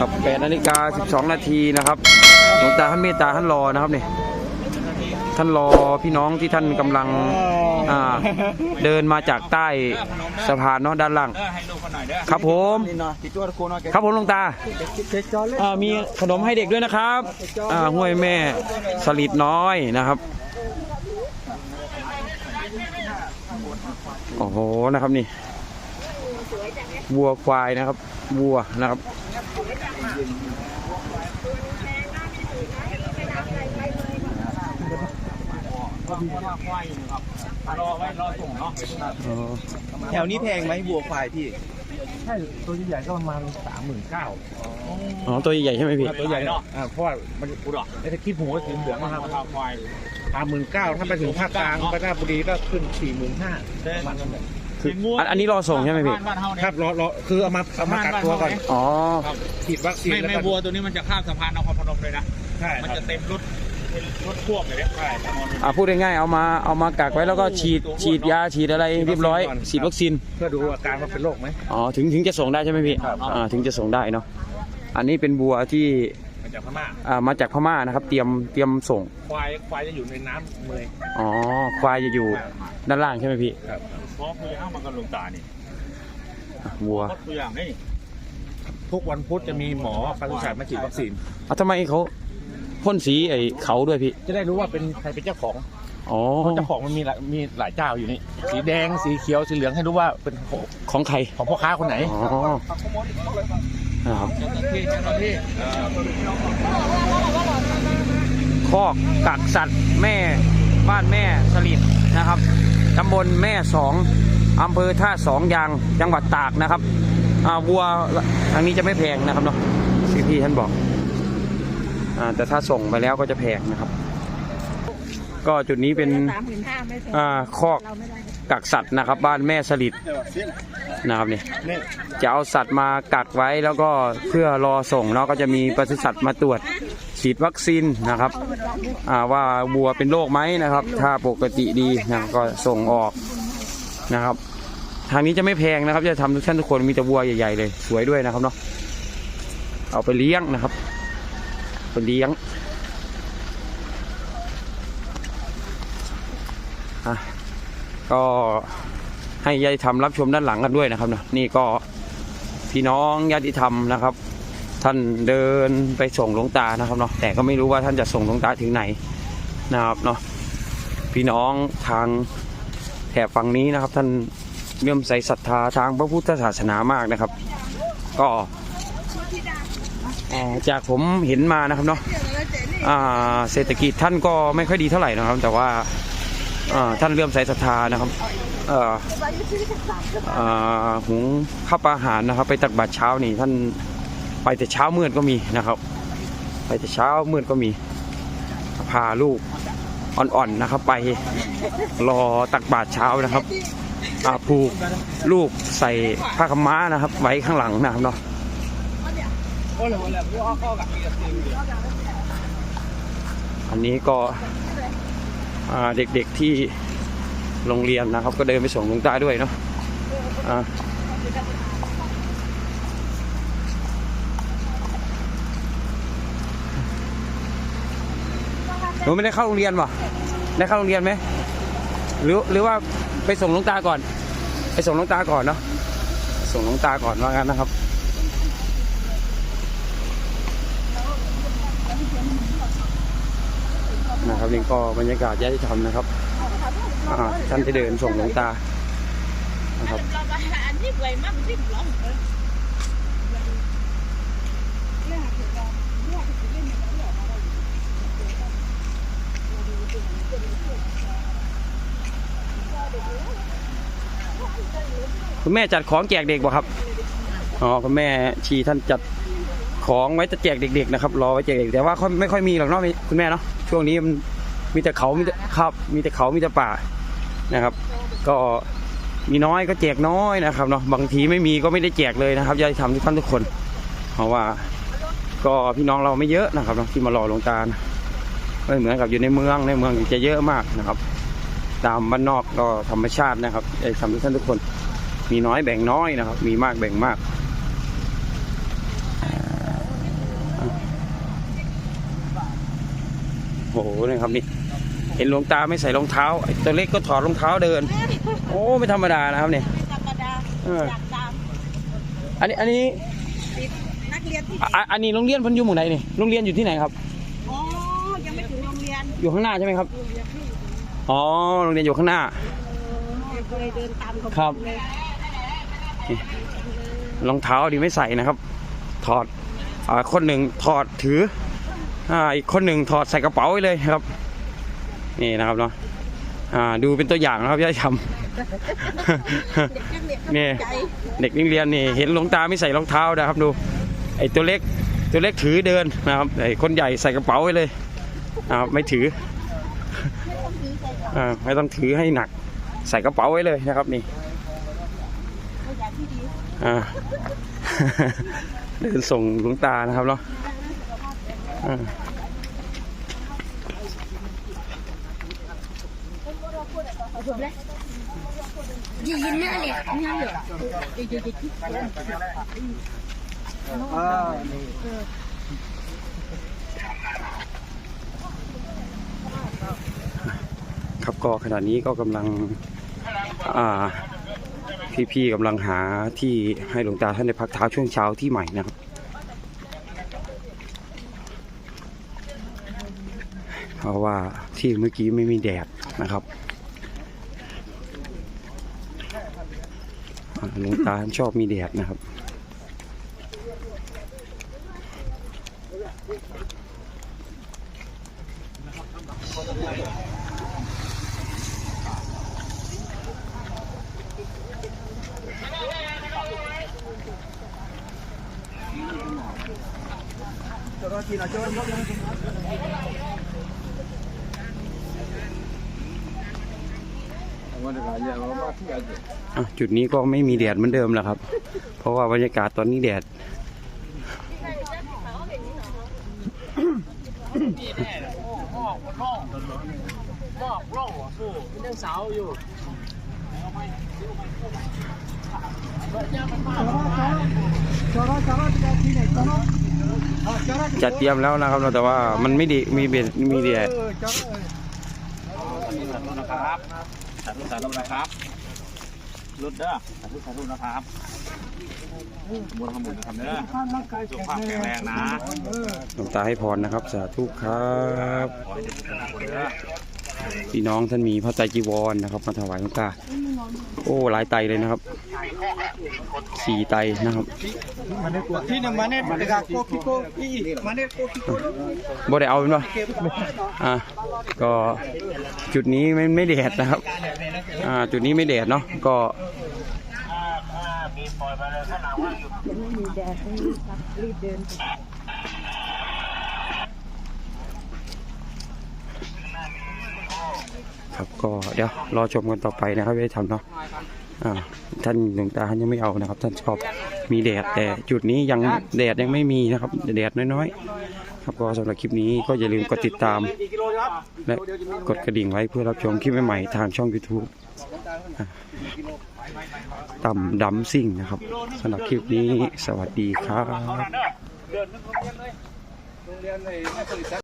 ครับแปดนาฬิกาสิบสองนาทีนะครับหลวงตาท่านเมตตาท่านรอนะครับนี่ท่านรอพี่น้องที่ท่านกำลังอ่าเดินมาจากใต้สะพานเนาะด้านล่างเออให้ดูกันหนด้อครับผม นี่เนาะติดตัวตะโกนเนาะครับผมหลวงตาเช็คจอเลยอ่ามีขนมให้เด็กด้วยนะครับอ่าห้วยแม่สลิดน้อยนะครับ โอ้โหนะครับนี่วัวควายนะครับวัวนะครับ รับรอไว้รอส่งเนาะอ๋อแถวนี้แพงไหมบัวควายพี่ใช่ตัวใหญ่ๆก็ประมาณสามหมื่นเก้าอ๋อตัวใหญ่ๆใช่ไหมพี่ตัวใหญ่เนาะอ่าเพราะว่ามันกูหรอไอ้ตะกี้หัวสีเหลืองนะครับราคาควายสามหมื่นเก้าถ้าไปถึงภาคกลางไปราชบุรีก็ขึ้นสี่หมื่นห้ามัน คืออันอันนี้รอส่งใช่ไหมพี่ บ้านเฮาเนี่ยครับรอรอคือเอามาเอามากักตัวก่อนอ๋อฉีดวัคซีนไม่แล้วไม่ก็วัวตัวนี้มันจะข้ามสะพานนครพนมเลยนะ ใช่มันครับจะเต็มรถรถพ่วงเลยเนี่ยใช่อ่าพูดง่ายๆเอามาเอามากักไว้แล้วก็ฉีดฉีดยาฉีดอะไรเรียบร้อยฉีดวัคซีน เพื่อดูอาการว่าเป็นโรคไหม อ๋อถึงถึงจะส่งได้ใช่ไหมพี่ครับ อ่าถึงจะส่งได้เนาะอันนี้เป็นบัวที่มาจากพม่าอ่ามาจากพม่านะครับ เตรียมเตรียมส่งควายควายจะอยู่ในน้ำเมยอ๋อควายจะอยู่ด้านล่างใช่ไหมพี่ ครับเพราะคืออ้างมันกันลงตานี่อะวัวก็ตัวอย่างนี่ทุกวันพุธจะมีหมอปศุสัตว์มาฉีดวัคซีน อะทำไมเขาพ่นสีไอ้เขาด้วยพี่ จะได้รู้ว่าเป็นใครเป็นเจ้าของอ๋อ เพราะเจ้าของมันมีหลายมีหลายเจ้าอยู่นี่ สีแดง สีเขียว สีเหลืองให้รู้ว่าเป็นของของใคร ของพ่อค้าคนไหน อ๋อนะครับเจ้าหน้าที่เจ้าหน้าที่เออคอกกักสัตว์แม่ บ้านแม่สลิดนะครับตำบลแม่สองอำเภอท่าสองยางจังหวัดตากนะครับอ่าวัวทางนี้จะไม่แพงนะครับเนาะที่พี่ท่านบอกอ่าแต่ถ้าส่งไปแล้วก็จะแพงนะครับ ก็จุดนี้เป็นสามหมื่นห้าไม่แพงอ่าคอกเราไม่ได้กักสัตว์นะครับ บ้านแม่สลิดนะครับเนี่ยจะเอาสัตว์มากักไว้แล้วก็เพื่อรอส่งเนาะก็จะมีปศุสัตว์มาตรวจ ฉีดวัคซีนนะครับว่าวัวเป็นโรคไหมนะครับ ถ้าปกติดีนะก็ส่งออกนะครับ ทางนี้จะไม่แพงนะครับ จะทำทุกท่านทุกคนมีแต่วัวใหญ่ๆเลย สวยด้วยนะครับเนาะเอาไปเลี้ยงนะครับไปเลี้ยงก็ให้ญาติธรรมรับชมด้านหลังกันด้วยนะครับเนอะนี่ก็พี่น้องญาติธรรมนะครับ ท่านเดินไปส่งหลวงตานะครับเนาะแต่ก็ไม่รู้ว่าท่านจะส่งหลวงตาถึงไหนนะครับเนาะพี่น้องทางแถบฝั่งนี้นะครับ ท่านเลื่อมใสศรัทธาทางพระพุทธศาสนามากนะครับ ก็จากผมเห็นมานะครับเนาะเศรษฐกิจท่านก็ไม่ค่อยดีเท่าไหร่นะครับ แต่ว่าท่านเลื่อมใสศรัทธานะครับหุงข้าวปลาอาหารนะครับ ไปตักบาตรเช้านี่ท่าน ไปแต่เช้ามืดก็มีนะครับ ไปแต่เช้ามืดก็มี พาลูกอ่อนๆนะครับ ไปรอตักบาตรเช้านะครับอาผูกลูกใส่ผ้าขม้านะครับ ไว้ข้างหลังนะครับเนาะอันนี้ก็เด็กๆที่โรงเรียนนะครับ ก็เดินไปส่งลวงตาด้วยเนาะ หนูไม่ได้เข้าโรงเรียนป่ะได้เข้าโรงเรียนไหมหรือหรือว่าไปส่งหลวงตาก่อน ไปส่งหลวงตาก่อนเนาะส่งหลวงตาก่อนว่างั้นนะครับนะครับนี่ก็บรรยากาศญาติธรรมนะครับอ่าท่านที่เดินส่งหลวงตานะครับ อันนี้ไวมากที่หลง คุณแม่จัดของแจกเด็กบ่ครับ อ๋อคุณแม่ชีท่านจัดของไว้จะแจกเด็กๆนะครับรอไว้แจกเด็กแต่ว่าไม่ค่อยมีหรอกเนาะคุณแม่เนาะช่วงนี้มันมีแต่เขามีแต่ครับ มีแต่เขามีแต่ป่านะครับ ก็มีน้อยก็แจกน้อยนะครับเนาะบางทีไม่มีก็ไม่ได้แจกเลยนะครับญาติธรรมทุกท่านทุกคน เพราะว่า ก็พี่น้องเราไม่เยอะนะครับเนาะที่มารอหลวงตานะ ไม่เหมือนกับอยู่ในเมืองในเมืองจะเยอะมากนะครับ ตามบ้านนอกก็ธรรมชาตินะครับไอ้สำหรับท่านทุกคน มีน้อยแบ่งน้อยนะครับ มีมากแบ่งมากโอ้โหนะครับนี่เห็นหลวงตาไม่ใส่รองเท้าไอ้ตัวเล็กก็ถอดรองเท้าเดิน โอ้ไม่ธรรมดานะครับเนี่ยอันนี้อันนี้นักเรียนที่อันนี้โรงเรียนพันยุหมู่ไหนนี่โรงเรียนอยู่ที่ไหนครับ ไม่ถึงโรงเรียนอยู่ข้างหน้าใช่ไหมครับ อยู่ยังที่อ๋อ โรงเรียนอยู่ข้างหน้า เคยเดินตามเขาครับ เลยรองเท้าดีไม่ใส่นะครับ ถอดอ่าคนหนึ่งถอดถืออ่าอีกคนหนึ่งถอดใส่กระเป๋าไว้เลยครับ นี่นะครับเนาะอ่าดูเป็นตัวอย่างนะครับย่าทเด็กนักเรียนก็นี่ใจำเด็กนักเรียนนี่เห็นรองตาไม่ใส่รองเท้านะครับดูไอ้ตัวเล็กตัวเล็กถือเดินนะครับไอ้คนใหญ่ใส่กระเป๋าไว้เลย นะครับไม่ถืออ่าไม่ต้องถือให้หนัก ใส่กระเป๋าไว้เลยนะครับนี่อ่าเดินส่งหลวงตานะครับเนาะอ่ายิงยิงหน้าเลยหน้าเลย ครับ ก็ขณะนี้ก็กำลังพี่ๆกำลังหาที่ให้หลวงตาท่านได้พักเท้าช่วงเช้าที่ใหม่นะครับเพราะว่าที่เมื่อกี้ไม่มีแดดนะครับหลวงตาท่านชอบมีแดดนะครับ อะจุดนี้ก็ไม่มีแดดเหมือนเดิมแล้วครับ เพราะว่าบรรยากาศตอนนี้แดดจั ดเตรียมแล้วนะครับแต่ว่ามันไม่ดีมีเบ็ดมีแดดนะครับสาธุสาธุนะครับรุดเด้อสาธุสาธุนะครับบุญทำบุญนะครับเด้อสุขภาพแข็งแรงนะหลวงตาให้พรนะครับ สาธุครับ พี่น้องท่านมีพระไตรจีวรนะครับ มาถวายหลวงตา โอ้หลายไตเลยนะครับสี่ไตนะครับที่หนึ่งมาเนตเด็กโคิโกอีมาเนตโคิโกบ่ได้เอาเป็นปะอะก็จุดนี้ไม่ไม่แดดนะครับ อ่าจุดนี้ไม่แดดเนาะก็มีปล่อยไปเลยข้างหลังว่าอยู่ไม่มีแดดให้รีบเดิน ครับ ก็เดี๋ยวรอชมกันต่อไปนะครับไม่ได้ทำเนาะอ่าท่านหลวงตาท่านยังไม่เอานะครับ ท่านชอบมีแดดแต่จุดนี้ยังแดดยังไม่มีนะครับแดดน้อยๆครับก็สำหรับคลิปนี้ก็อย่าลืมกดติดตาม และกดกระดิ่งไว้เพื่อรับชมคลิปใหม่ๆทางช่อง YouTube ต่ำดำซิ่งนะครับสำหรับคลิปนี้สวัสดีครับ